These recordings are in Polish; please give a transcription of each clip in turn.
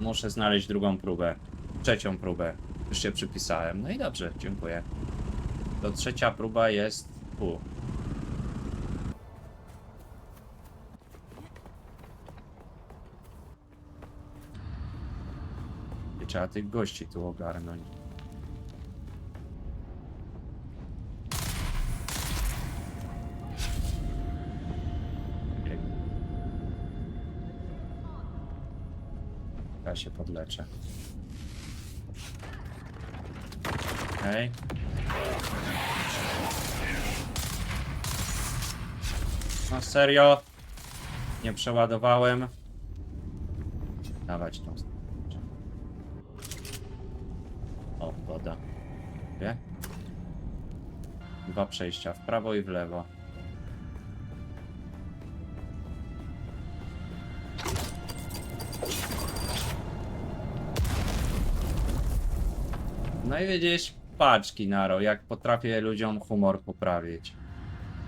muszę znaleźć drugą próbę. Trzecią próbę. Już się przypisałem. No i dobrze, dziękuję. To trzecia próba jest tu. Trzeba tych gości tu ogarnąć. Ja się podleczę. Okej. No serio? Nie przeładowałem. Dawać tą. O, woda. Wie? Dwa przejścia, w prawo i w lewo. No i widzisz, paczki Naro, jak potrafię ludziom humor poprawić.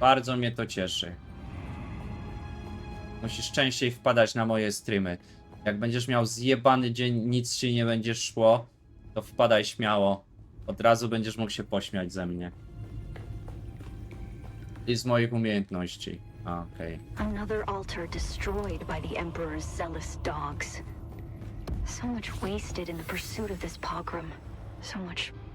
Bardzo mnie to cieszy. Musisz częściej wpadać na moje streamy. Jak będziesz miał zjebany dzień, nic ci nie będzie szło, to wpadaj śmiało. Od razu będziesz mógł się pośmiać ze mnie. I z moich umiejętności. Okej. Another altar. So much wasted in the pursuit of this pogrom. So much